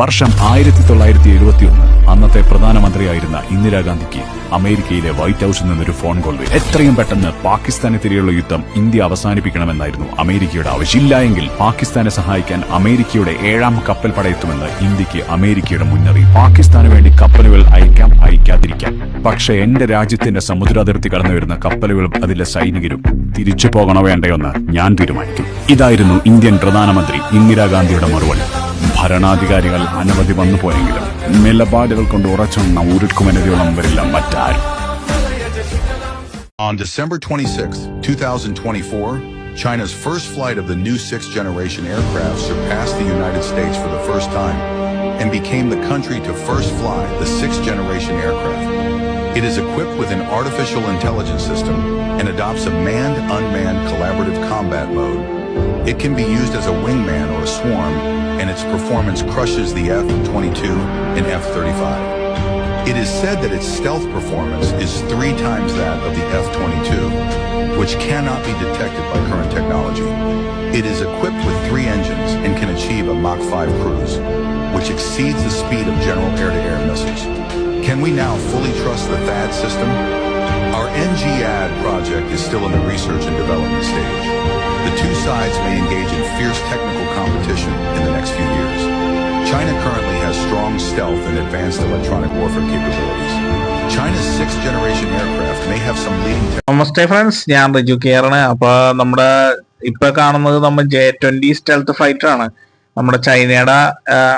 വർഷം ആയിരത്തി തൊള്ളായിരത്തി എഴുപത്തിയൊന്ന് അന്നത്തെ പ്രധാനമന്ത്രിയായിരുന്ന ഇന്ദിരാഗാന്ധിക്ക് അമേരിക്കയിലെ വൈറ്റ് ഹൌസിൽ നിന്നൊരു ഫോൺ കോൾ വരും. എത്രയും പെട്ടെന്ന് പാകിസ്ഥാനെതിരെയുള്ള യുദ്ധം ഇന്ത്യ അവസാനിപ്പിക്കണമെന്നായിരുന്നു അമേരിക്കയുടെ ആവശ്യം. ഇല്ലായെങ്കിൽ പാകിസ്ഥാനെ സഹായിക്കാൻ അമേരിക്കയുടെ ഏഴാം കപ്പൽ പടയെത്തുമെന്ന് ഇന്ത്യയ്ക്ക് അമേരിക്കയുടെ മുന്നറിയിപ്പ്. പാകിസ്ഥാന് വേണ്ടി കപ്പലുകൾ അയക്കാം അയക്കാതിരിക്കാം. പക്ഷേ എന്റെ രാജ്യത്തിന്റെ സമുദ്രാതിർത്തി കടന്നു വരുന്ന കപ്പലുകളും അതിലെ സൈനികരും തിരിച്ചു പോകണോ വേണ്ടയോന്ന് ഞാൻ തീരുമാനിക്കും. ഇതായിരുന്നു ഇന്ത്യൻ പ്രധാനമന്ത്രി ഇന്ദിരാഗാന്ധിയുടെ മറുപടി. ഭരണാധികാരികൾ അനവധി വന്നു പോയെങ്കിലും നിലപാടുകൾ കൊണ്ട് ഉറച്ചെന്ന ഉരുക്കുമെന്നതിയോളം വരില്ല മറ്റാരും On December 26, 2024, China's first flight of the new sixth generation aircraft surpassed the United States for the first time and became the country to first fly the sixth generation aircraft. It is equipped with an artificial intelligence system and adopts a manned unmanned collaborative combat mode. It can be used as a wingman or a swarm, and its performance crushes the F 22 and F 35. It is said that its stealth performance is three times that of the F-22, which cannot be detected by current technology. It is equipped with three engines and can achieve a Mach 5 cruise, which exceeds the speed of general air-to-air missiles. Can we now fully trust the THAAD system? Our NGAD project is still in the research and development stage. The two sides may engage in fierce technical stealth and advanced electronic warfare capabilities. China's sixth generation aircraft may have some leading നമസ്തേ friends ഞാൻ റിജു കെയറാണ്. അപ്പൊ നമ്മുടെ ഇപ്പൊ കാണുന്നത് നമ്മൾ J twenty stealth fighter ആണ്. നമ്മുടെ ചൈനയുടെ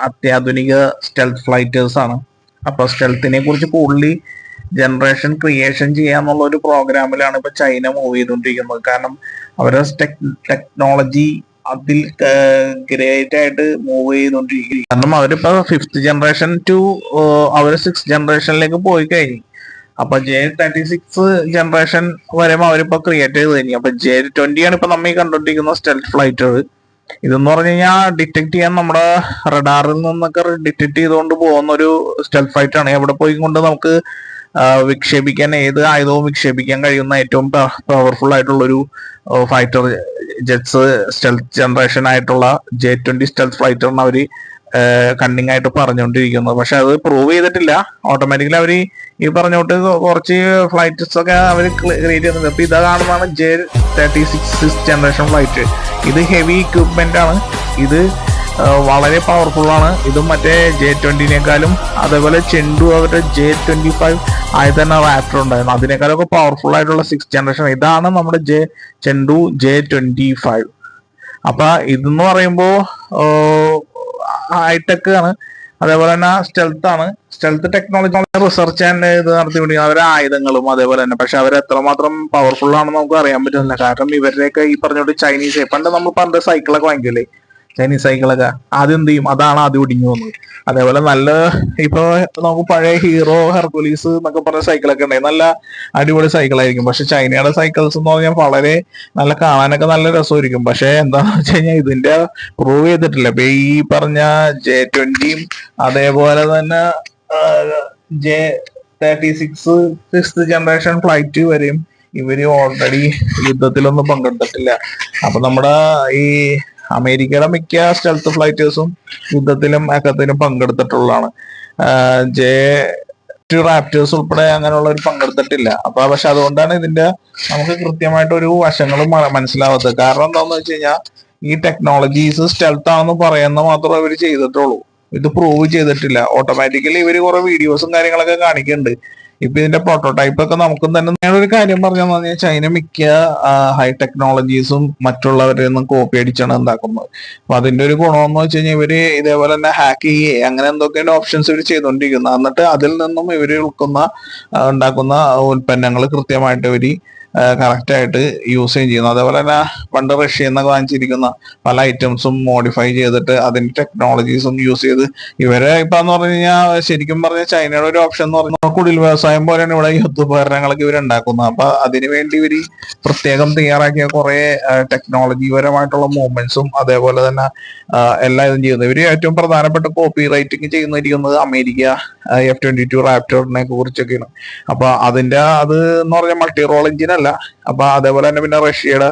അത്യാധുനിക സ്റ്റെൽത്ത് ഫ്ലൈറ്റേഴ്സ് ആണ്. അപ്പൊ സ്റ്റെൽത്തിനെ കുറിച്ച് കൂടുതൽ ജനറേഷൻ ക്രിയേഷൻ ചെയ്യാന്നുള്ള ഒരു പ്രോഗ്രാമിലാണ് ഇപ്പൊ ചൈന മൂവ് ചെയ്തുകൊണ്ടിരിക്കുന്നത് കാരണം അവരുടെ ടെക്നോളജി അതിൽ ഗ്രേറ്റ് ആയിട്ട് മൂവ് ചെയ്തോണ്ടിരിക്കും കാരണം അവരിപ്പോ ഫിഫ്ത് ജനറേഷൻ ടു അവർ സിക്സ് ജനറേഷനിലേക്ക് പോയി കഴിഞ്ഞു. അപ്പൊ ജെ തേർട്ടി സിക്സ് ജനറേഷൻ വരുമ്പോ അവരിപ്പോ ക്രിയേറ്റ് ചെയ്ത് കഴിഞ്ഞു. അപ്പൊ ജെ ട്വന്റി ആണ് ഇപ്പൊ നമ്മൾ ഈ കണ്ടോണ്ടിരിക്കുന്ന സ്റ്റെൽത്ത് ഫ്ലൈറ്റർ ഇതെന്ന് പറഞ്ഞു കഴിഞ്ഞാൽ ഡിറ്റക്ട് ചെയ്യാൻ നമ്മുടെ റഡാറിൽ നിന്നൊക്കെ ഡിറ്റക്ട് ചെയ്തുകൊണ്ട് പോകുന്ന ഒരു സ്റ്റെൽത്ത് ഫ്ലൈറ്റ് ആണ്. എവിടെ പോയി കൊണ്ട് നമുക്ക് വിക്ഷേപിക്കാൻ ഏത് ആയുധവും വിക്ഷേപിക്കാൻ കഴിയുന്ന ഏറ്റവും പവർഫുൾ ആയിട്ടുള്ള ഒരു ഫൈറ്റർ ജെറ്റ്സ് സ്റ്റെൽത്ത് ജനറേഷൻ ആയിട്ടുള്ള ജെ ട്വന്റി സ്റ്റെൽത്ത് ഫൈറ്ററിന് അവർ കണ്ണിങ് ആയിട്ട് പറഞ്ഞുകൊണ്ടിരിക്കുന്നത് പക്ഷെ അത് പ്രൂവ് ചെയ്തിട്ടില്ല. ഓട്ടോമാറ്റിക്കലി അവർ ഈ പറഞ്ഞോട്ട് കുറച്ച് ഫ്ലൈറ്റ്സ് ഒക്കെ അവർ ക്രിയേറ്റ് ചെയ്യുന്നത് അപ്പൊ ഇതാ കാണുന്നതാണ് J thirty six generation flight ഇത് ഹെവി എക്വിപ്മെന്റ് ആണ്. ഇത് വളരെ പവർഫുൾ ആണ്. ഇതും മറ്റേ ജെ ട്വന്റിനേക്കാളും അതേപോലെ ചെണ്ടു അവരുടെ ജെ ട്വന്റി ഫൈവ് ആയി തന്നെ റാപ്റ്റർ ഉണ്ടായിരുന്നു. അതിനേക്കാളൊക്കെ പവർഫുൾ ആയിട്ടുള്ള സിക്സ് ജനറേഷൻ ഇതാണ് നമ്മുടെ ജെ ചെണ്ടു ജെ ട്വന്റി ഫൈവ് അപ്പൊ ഇതെന്ന് പറയുമ്പോ ഹൈടെക് ആണ്. അതേപോലെ തന്നെ സ്റ്റെൽത്ത് ആണ്. സ്റ്റെൽത്ത് ടെക്നോളജി റിസർച്ച് ആൻഡ് ഇത് നടത്തിക്കൊണ്ടിരിക്കുന്നത്. അവരെ ആയുധങ്ങളും അതേപോലെ തന്നെ. പക്ഷെ അവർ എത്രമാത്രം പവർഫുൾ ആണെന്ന് നമുക്ക് അറിയാൻ പറ്റുന്നില്ല. കാരണം ഇവരുടെയൊക്കെ ഈ പറഞ്ഞോട്ട് ചൈനീസ് പണ്ട് നമ്മൾ പണ്ട് സൈക്കിളൊക്കെ വാങ്ങിക്കില്ലേ ചൈനീസ് സൈക്കിളൊക്കെ ആദ്യം ചെയ്യും? അതാണ് ആദ്യം ഒടിഞ്ഞു വന്നത്. അതേപോലെ നല്ല ഇപ്പൊ നമുക്ക് പഴയ ഹീറോ ഹെർക്കുലീസ് എന്നൊക്കെ പറഞ്ഞ സൈക്കിളൊക്കെ ഉണ്ടായി. നല്ല അടിപൊളി സൈക്കിളായിരിക്കും പക്ഷെ ചൈനയുടെ സൈക്കിൾസ് എന്ന് പറഞ്ഞാൽ വളരെ നല്ല കാണാനൊക്കെ നല്ല രസമായിരിക്കും. പക്ഷെ എന്താന്ന് വെച്ച് കഴിഞ്ഞാൽ ഇതിന്റെ പ്രൂവ് ചെയ്തിട്ടില്ല. ഇപ്പൊ ഈ പറഞ്ഞ ജെ ട്വന്റിയും അതേപോലെ തന്നെ J thirty six six generation flight വരെയും ഇവർ ഓൾറെഡി യുദ്ധത്തിലൊന്നും പങ്കെടുത്തിട്ടില്ല. അപ്പൊ നമ്മുടെ ഈ അമേരിക്കയുടെ മിക്ക സ്റ്റെൽത്ത് ഫ്ലൈറ്റേഴ്സും യുദ്ധത്തിലും അക്കത്തിലും പങ്കെടുത്തിട്ടുള്ളതാണ്. ജെ റാപ്റ്റേഴ്സ് ഉൾപ്പെടെ അങ്ങനെയുള്ളവർ പങ്കെടുത്തിട്ടില്ല. അപ്പൊ പക്ഷെ അതുകൊണ്ടാണ് ഇതിന്റെ നമുക്ക് കൃത്യമായിട്ട് ഒരു വശങ്ങളും മനസ്സിലാവാത്തത്. കാരണം എന്താണെന്ന് വെച്ച് കഴിഞ്ഞാൽ ഈ ടെക്നോളജീസ് സ്റ്റെൽത്ത് ആണെന്ന് പറയുന്ന മാത്രമേ അവർ ചെയ്തിട്ടുള്ളൂ. ഇത് പ്രൂവ് ചെയ്തിട്ടില്ല. ഓട്ടോമാറ്റിക്കലി ഇവർ കുറെ വീഡിയോസും കാര്യങ്ങളൊക്കെ കാണിക്കുന്നുണ്ട് ഇപ്പൊ ഇതിന്റെ പ്രോട്ടോടൈപ്പ് ഒക്കെ നമുക്കും തന്നെ ഞാൻ ഒരു കാര്യം പറഞ്ഞാൽ ചൈന മിക്ക ഹൈ ടെക്നോളജീസും മറ്റുള്ളവരിൽ നിന്നും കോപ്പി അടിച്ചാണ് ഉണ്ടാക്കുന്നത് അപ്പൊ അതിന്റെ ഒരു ഗുണമെന്ന് വെച്ച് കഴിഞ്ഞാൽ ഇവർ ഇതേപോലെ തന്നെ ഹാക്ക് ചെയ്യേ അങ്ങനെ എന്തൊക്കെയാണ് ഓപ്ഷൻസ് ഇവർ ചെയ്തുകൊണ്ടിരിക്കുന്നത് എന്നിട്ട് അതിൽ നിന്നും ഇവർ ഉൾക്കുന്ന ഉണ്ടാക്കുന്ന ഉൽപ്പന്നങ്ങൾ കൃത്യമായിട്ട് ഇവർ കറക്റ്റ് ആയിട്ട് യൂസ് ചെയ്യും ചെയ്യുന്നു. അതേപോലെ തന്നെ പണ്ട് റഷ്യയിൽ നിന്നൊക്കെ വാങ്ങിച്ചിരിക്കുന്ന പല ഐറ്റംസും മോഡിഫൈ ചെയ്തിട്ട് അതിന്റെ ടെക്നോളജീസും യൂസ് ചെയ്ത് ഇവരെ ഇപ്പൊ എന്ന് പറഞ്ഞു കഴിഞ്ഞാൽ ശരിക്കും പറഞ്ഞ ചൈനയുടെ ഒരു ഓപ്ഷൻ എന്ന് പറഞ്ഞാൽ കുടിൽ വ്യവസായം പോലെയാണ് ഇവിടെ യുദ്ധോപകരണങ്ങളൊക്കെ ഇവരുണ്ടാക്കുന്നത് അപ്പൊ അതിനു വേണ്ടി ഇവർ പ്രത്യേകം തയ്യാറാക്കിയ കുറെ ടെക്നോളജി പരമായിട്ടുള്ള മൂവ്മെന്റ്സും അതേപോലെ തന്നെ എല്ലാ എല്ലാം ഇതും ചെയ്യുന്നത് ഇവർ ഏറ്റവും പ്രധാനപ്പെട്ട കോപ്പി റൈറ്റിംഗ് ചെയ്യുന്നിരിക്കുന്നത് അമേരിക്ക എഫ് ട്വന്റി ടു റാപ്റ്ററിനെ കുറിച്ചൊക്കെയാണ്. അപ്പൊ അതിന്റെ അത് എന്ന് പറഞ്ഞാൽ മൾട്ടി റോൾ എഞ്ചിൻ അല്ല. അപ്പൊ അതേപോലെ തന്നെ പിന്നെ റഷ്യയുടെ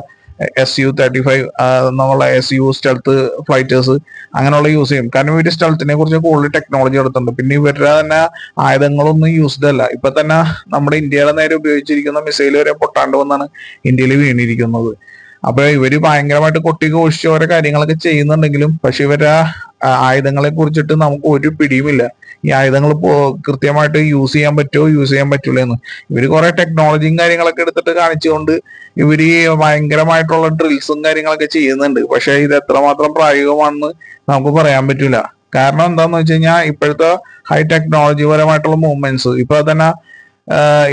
എസ് യു തേർട്ടി ഫൈവ് എന്നുള്ള എസ് യു സ്റ്റെൽത്ത് ഫ്ലൈറ്റേഴ്സ് അങ്ങനെയുള്ള യൂസ് ചെയ്യും. കാരണം ഇവർ സ്റ്റെൽത്തിനെ കുറിച്ച് കൂടുതൽ ടെക്നോളജി എടുത്തുണ്ട് പിന്നെ ഇവരുടെ തന്നെ ആയുധങ്ങളൊന്നും യൂസ്ഡ് അല്ല. ഇപ്പൊ തന്നെ നമ്മുടെ ഇന്ത്യയുടെ നേരെ ഉപയോഗിച്ചിരിക്കുന്ന മിസൈൽ വരെ പൊട്ടാണ്ട് വന്നാണ് ഇന്ത്യയിൽ വീണിരിക്കുന്നത്. അപ്പൊ ഇവർ ഭയങ്കരമായിട്ട് കൊട്ടി ഘോഷിച്ച് ഓരോ കാര്യങ്ങളൊക്കെ ചെയ്യുന്നുണ്ടെങ്കിലും പക്ഷെ ഇവർ ആയുധങ്ങളെ കുറിച്ചിട്ട് നമുക്ക് ഒരു പിടിയുമില്ല. ഈ ആയുധങ്ങൾ കൃത്യമായിട്ട് യൂസ് ചെയ്യാൻ പറ്റുമോ? യൂസ് ചെയ്യാൻ പറ്റൂല എന്ന് ഇവർ കുറെ ടെക്നോളജിയും കാര്യങ്ങളൊക്കെ എടുത്തിട്ട് കാണിച്ചുകൊണ്ട് ഇവർ ഭയങ്കരമായിട്ടുള്ള ഡ്രിൽസും കാര്യങ്ങളൊക്കെ ചെയ്യുന്നുണ്ട്. പക്ഷെ ഇത് എത്രമാത്രം പ്രായോഗികമാണെന്ന് നമുക്ക് പറയാൻ പറ്റൂല. കാരണം എന്താന്ന് വെച്ച് കഴിഞ്ഞാൽ ഇപ്പോഴത്തെ ഹൈ ടെക്നോളജി പരമായിട്ടുള്ള മൂവ്മെന്റ്സ് ഇപ്പൊ തന്നെ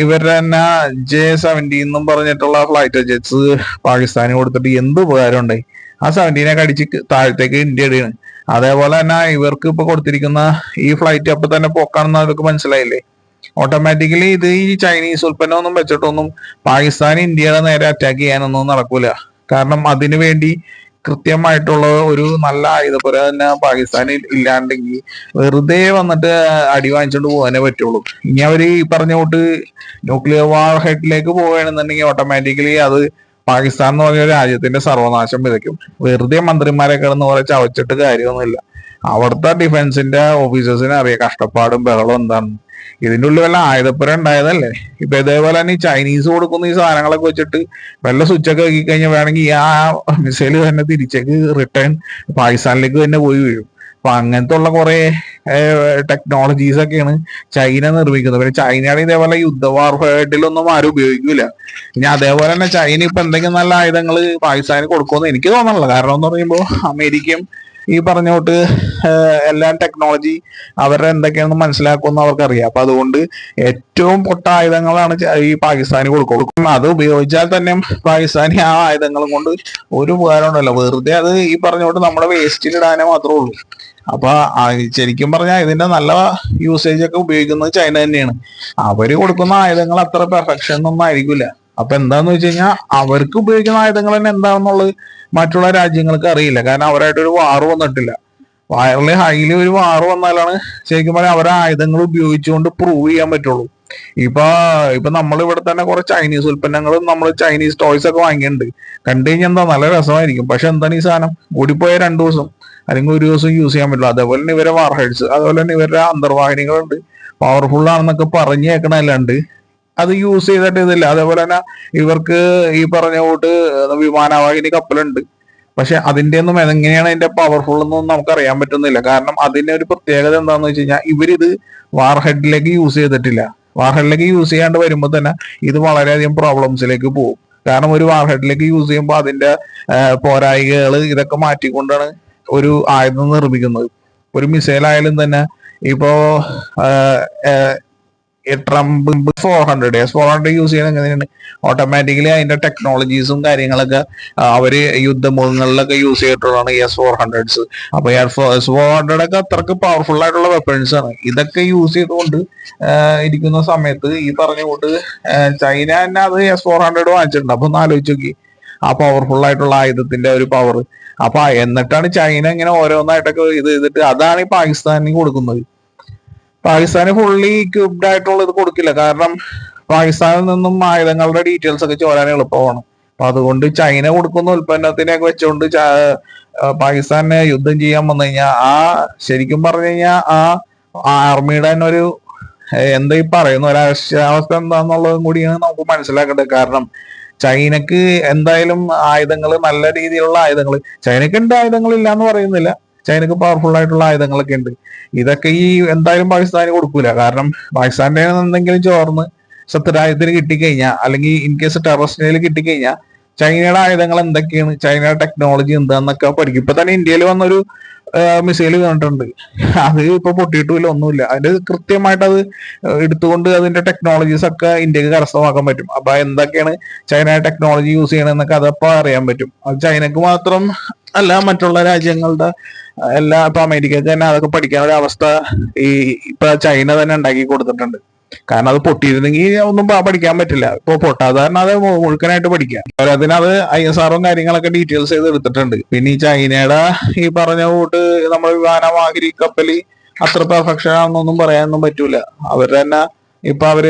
ഇവരുടെ തന്നെ ജെ സെവന്റി എന്നും പറഞ്ഞിട്ടുള്ള ഫ്ലൈറ്റ് ജെറ്റ്സ് പാകിസ്ഥാന് കൊടുത്തിട്ട് എന്ത് ഉപകാരം ഉണ്ടായി ആ സെവന്റീനൊക്കെ അടിച്ച് താഴത്തേക്ക് ഇന്ത്യ ഇടുകയാണ് അതേപോലെ തന്നെ ഇവർക്ക് ഇപ്പൊ കൊടുത്തിരിക്കുന്ന ഈ ഫ്ലൈറ്റ് അപ്പൊ തന്നെ പോക്കാണെന്ന് അവർക്ക് മനസ്സിലായില്ലേ? ഓട്ടോമാറ്റിക്കലി ഇത് ഈ ചൈനീസ് ഉൽപ്പന്നമൊന്നും വെച്ചിട്ടൊന്നും പാകിസ്ഥാൻ ഇന്ത്യയുടെ നേരെ അറ്റാക്ക് ചെയ്യാനൊന്നും നടക്കൂല. കാരണം അതിനു വേണ്ടി കൃത്യമായിട്ടുള്ള ഒരു നല്ല ആയുധപ്പുര തന്നെ പാകിസ്ഥാനിൽ ഇല്ലാണ്ടെങ്കിൽ വെറുതെ വന്നിട്ട് അടി വാങ്ങിച്ചോണ്ട് പോകാനേ പറ്റുള്ളൂ. ഇനി അവർ ഈ പറഞ്ഞ ന്യൂക്ലിയർ വാർ ഹെഡിലേക്ക് പോവുകയാണെന്നുണ്ടെങ്കിൽ ഓട്ടോമാറ്റിക്കലി അത് പാകിസ്ഥാൻ എന്ന് പറഞ്ഞ രാജ്യത്തിന്റെ സർവനാശം വിതയ്ക്കും. വെറുതെ മന്ത്രിമാരെ കിടന്ന് പോലെ ചവച്ചിട്ട് കാര്യമൊന്നുമില്ല. അവിടുത്തെ ഡിഫൻസിന്റെ ഓഫീസേഴ്സിന് അറിയാം കഷ്ടപ്പാടും ബഹളം എന്താണെന്ന് ഇതിന്റെ ഉള്ളിൽ വല്ല ആയുധപ്പുര ഉണ്ടായതല്ലേ? ഇപ്പൊ ഇതേപോലെ തന്നെ ഈ ചൈനീസ് കൊടുക്കുന്ന ഈ സാധനങ്ങളൊക്കെ വെച്ചിട്ട് വല്ല സ്വിച്ചൊക്കെ ആക്കി കഴിഞ്ഞാൽ വേണമെങ്കിൽ ആ മിസൈൽ തന്നെ തിരിച്ചേക്ക് റിട്ടേൺ പാകിസ്ഥാനിലേക്ക് തന്നെ പോയി വീഴും. അപ്പൊ അങ്ങനത്തെ ഉള്ള കുറെ ടെക്നോളജീസ് ഒക്കെയാണ് ചൈന നിർമ്മിക്കുന്നത്. പിന്നെ ചൈനയുടെ ഇതേപോലെ യുദ്ധവാർഫേഡിലൊന്നും ആരും ഉപയോഗിക്കൂല. ഇനി അതേപോലെ തന്നെ ചൈന ഇപ്പൊ എന്തെങ്കിലും നല്ല ആയുധങ്ങൾ പാകിസ്ഥാന് കൊടുക്കുമെന്ന് എനിക്ക് തോന്നണല്ലോ കാരണം എന്ന് പറയുമ്പോൾ അമേരിക്കയും ഈ പറഞ്ഞ തൊട്ട് എല്ലാം ടെക്നോളജി അവരുടെ എന്തൊക്കെയാണെന്ന് മനസ്സിലാക്കുമെന്ന് അവർക്കറിയാം. അപ്പൊ അതുകൊണ്ട് ഏറ്റവും പൊട്ട ആയുധങ്ങളാണ് ഈ പാകിസ്ഥാന് കൊടുക്കും അത് ഉപയോഗിച്ചാൽ തന്നെ പാകിസ്ഥാനി ആ ആയുധങ്ങളും കൊണ്ട് ഒരു ഉപകാരം ഉണ്ടല്ലോ വെറുതെ അത് ഈ പറഞ്ഞോട്ട് നമ്മുടെ വേസ്റ്റിൽ ഇടാനേ മാത്രമേ ഉള്ളൂ. അപ്പൊ ശരിക്കും പറഞ്ഞാൽ ഇതിന്റെ നല്ല യൂസേജ് ഒക്കെ ഉപയോഗിക്കുന്നത് ചൈന തന്നെയാണ്. അവർ കൊടുക്കുന്ന ആയുധങ്ങൾ അത്ര പെർഫെക്ഷൻ ഒന്നും ആയിരിക്കില്ല അപ്പൊ എന്താന്ന് വെച്ച് കഴിഞ്ഞാൽ അവർക്ക് ഉപയോഗിക്കുന്ന ആയുധങ്ങൾ തന്നെ എന്താണെന്നുള്ളത് മറ്റുള്ള രാജ്യങ്ങൾക്ക് അറിയില്ല. കാരണം അവരായിട്ട് ഒരു വാറ് വന്നിട്ടില്ല. വയറിലെ ഹൈലി ഒരു വാറ് വന്നാലാണ് ശരിക്കും പറഞ്ഞാൽ അവരെ ആയുധങ്ങൾ ഉപയോഗിച്ചുകൊണ്ട് പ്രൂവ് ചെയ്യാൻ പറ്റുള്ളൂ. ഇപ്പൊ ഇപ്പൊ നമ്മൾ ഇവിടെ തന്നെ കുറെ ചൈനീസ് ഉൽപ്പന്നങ്ങളും നമ്മൾ ചൈനീസ് ടോയ്സ് ഒക്കെ വാങ്ങിയിട്ടുണ്ട്. കണ്ടു കഴിഞ്ഞാൽ എന്താ നല്ല രസമായിരിക്കും. പക്ഷെ എന്താണ് ഈ സാധനം? ഓടിപ്പോയ രണ്ടു ദിവസം അല്ലെങ്കിൽ ഒരു ദിവസം യൂസ് ചെയ്യാൻ പറ്റില്ല. അതേപോലെ തന്നെ ഇവരെ വാർഹെഡ്സ് അതേപോലെ തന്നെ ഇവരുടെ അന്തർവാഹിനികളുണ്ട്. പവർഫുൾ ആണെന്നൊക്കെ പറഞ്ഞു കേൾക്കണല്ലാണ്ട് അത് യൂസ് ചെയ്തിട്ട് ഇതില്ല അതേപോലെ തന്നെ ഇവർക്ക് ഈ പറഞ്ഞ കൂട്ട് വിമാനവാഹിനി കപ്പലുണ്ട്. പക്ഷെ അതിന്റെ ഒന്നും എങ്ങനെയാണ് അതിന്റെ പവർഫുൾ എന്നൊന്നും നമുക്ക് അറിയാൻ പറ്റുന്നില്ല. കാരണം അതിന്റെ ഒരു പ്രത്യേകത എന്താണെന്ന് വെച്ച് കഴിഞ്ഞാൽ ഇവരിത് വാർഹെഡിലേക്ക് യൂസ് ചെയ്തിട്ടില്ല. വാർഹെഡിലേക്ക് യൂസ് ചെയ്യാണ്ട് വരുമ്പോൾ തന്നെ ഇത് വളരെയധികം പ്രോബ്ലംസിലേക്ക് പോകും. കാരണം ഒരു വാർഹെഡിലേക്ക് യൂസ് ചെയ്യുമ്പോൾ അതിന്റെ പോരായികകൾ ഇതൊക്കെ മാറ്റിക്കൊണ്ടാണ് ഒരു ആയുധം നിർമ്മിക്കുന്നത്. ഒരു മിസൈൽ ആയാലും തന്നെ ഇപ്പോ Trump four hundred S four hundred use ചെയ്യുന്ന എങ്ങനെയാണ്? ഓട്ടോമാറ്റിക്കലി അതിന്റെ ടെക്നോളജീസും കാര്യങ്ങളൊക്കെ അവർ യുദ്ധമുഖങ്ങളിലൊക്കെ യൂസ് ചെയ്തിട്ടുള്ളതാണ് എസ് ഫോർ ഹൺഡ്രഡ്സ് അപ്പൊ എസ് ഫോർ ഹൺഡ്രഡ് ഒക്കെ അത്രയ്ക്ക് പവർഫുൾ ആയിട്ടുള്ള വെപ്പൺസ് ആണ്. ഇതൊക്കെ യൂസ് ചെയ്തുകൊണ്ട് ഇരിക്കുന്ന സമയത്ത് ഈ പറഞ്ഞുകൊണ്ട് ചൈന തന്നെ അത് എസ് ഫോർ ഹൺഡ്രഡ് വാങ്ങിച്ചിട്ടുണ്ട്. അപ്പൊ ഒന്ന് ആലോചിച്ച് നോക്കി. ആ പവർഫുൾ ആയിട്ടുള്ള ആയുധത്തിന്റെ ഒരു പവർ അപ്പൊ എന്നിട്ടാണ് ചൈന ഇങ്ങനെ ഓരോന്നായിട്ടൊക്കെ ഇത് ചെയ്തിട്ട് അതാണ് ഈ പാകിസ്ഥാനിന് കൊടുക്കുന്നത്. പാകിസ്ഥാന് ഫുള്ളി ഇക്വിപ്ഡ് ആയിട്ടുള്ള ഇത് കൊടുക്കില്ല. കാരണം പാകിസ്ഥാനിൽ നിന്നും ആയുധങ്ങളുടെ ഡീറ്റെയിൽസ് ഒക്കെ ചോരാൻ എളുപ്പമാണ്. അപ്പൊ അതുകൊണ്ട് ചൈന കൊടുക്കുന്ന ഉൽപ്പന്നത്തിനെയൊക്കെ വെച്ചുകൊണ്ട് പാകിസ്ഥാനെ യുദ്ധം ചെയ്യാൻ വന്നു കഴിഞ്ഞാൽ ആ ശരിക്കും പറഞ്ഞു കഴിഞ്ഞാൽ ആ ആർമിയുടെ തന്നെ ഒരു എന്താ ഈ പറയുന്ന ഒരു അവസ്ഥ എന്താന്നുള്ളതും കൂടിയാണ് നമുക്ക് മനസ്സിലാക്കേണ്ടത്. കാരണം ചൈനക്ക് എന്തായാലും ആയുധങ്ങൾ നല്ല രീതിയിലുള്ള ആയുധങ്ങൾ ചൈനക്ക് ഉണ്ട് ആയുധങ്ങൾ ഇല്ല എന്ന് പറയുന്നില്ല. ചൈനക്ക് പവർഫുൾ ആയിട്ടുള്ള ആയുധങ്ങളൊക്കെ ഉണ്ട്. ഇതൊക്കെ ഈ എന്തായാലും പാകിസ്ഥാന് കൊടുക്കൂല. കാരണം പാകിസ്ഥാന്റെ എന്തെങ്കിലും ചോർന്ന് ശത്രുരാജ്യത്തിന് കിട്ടിക്കഴിഞ്ഞാൽ അല്ലെങ്കിൽ ഇൻ കേസ് ടെററിസ്റ്റിനിൽ കിട്ടിക്കഴിഞ്ഞാൽ ചൈനയുടെ ആയുധങ്ങൾ എന്തൊക്കെയാണ് ചൈനയുടെ ടെക്നോളജി എന്താന്നൊക്കെ പഠിക്കും. ഇപ്പൊ തന്നെ ഇന്ത്യയിൽ വന്നൊരു മിസൈൽ കണ്ടിട്ടുണ്ട്. അത് ഇപ്പൊ പൊട്ടിയിട്ടുമില്ല ഒന്നുമില്ല. അതിന്റെ കൃത്യമായിട്ട് അത് എടുത്തുകൊണ്ട് അതിന്റെ ടെക്നോളജീസ് ഒക്കെ ഇന്ത്യയ്ക്ക് കരസ്ഥമാക്കാൻ പറ്റും. അപ്പൊ എന്തൊക്കെയാണ് ചൈന ടെക്നോളജി യൂസ് ചെയ്യണമെന്നൊക്കെ അതപ്പോ അറിയാൻ പറ്റും. അത് ചൈനക്ക് മാത്രം അല്ല മറ്റുള്ള രാജ്യങ്ങളുടെ എല്ലാ ഇപ്പൊ അമേരിക്ക തന്നെ അതൊക്കെ പഠിക്കാൻ ഒരു അവസ്ഥ ഈ ഇപ്പൊ ചൈന തന്നെ ഉണ്ടാക്കി കൊടുത്തിട്ടുണ്ട്. കാരണം അത് പൊട്ടിയിരുന്നെങ്കിൽ ഒന്നും പഠിക്കാൻ പറ്റില്ല. ഇപ്പൊ പൊട്ടാതെ കാരണം അത് മുഴുക്കനായിട്ട് പഠിക്കാം. അതിന് അത് ഐ എസ് ആറും കാര്യങ്ങളൊക്കെ ഡീറ്റെയിൽസ് ചെയ്ത് എടുത്തിട്ടുണ്ട് പിന്നെ ഈ ചൈനയുടെ ഈ പറഞ്ഞ കൂട്ട് നമ്മുടെ വിമാനവാഹിനി കപ്പലി അത്ര പെർഫെക്ഷൻ ആണെന്നൊന്നും പറയാനൊന്നും പറ്റൂല. അവർ തന്നെ ഇപ്പൊ അവർ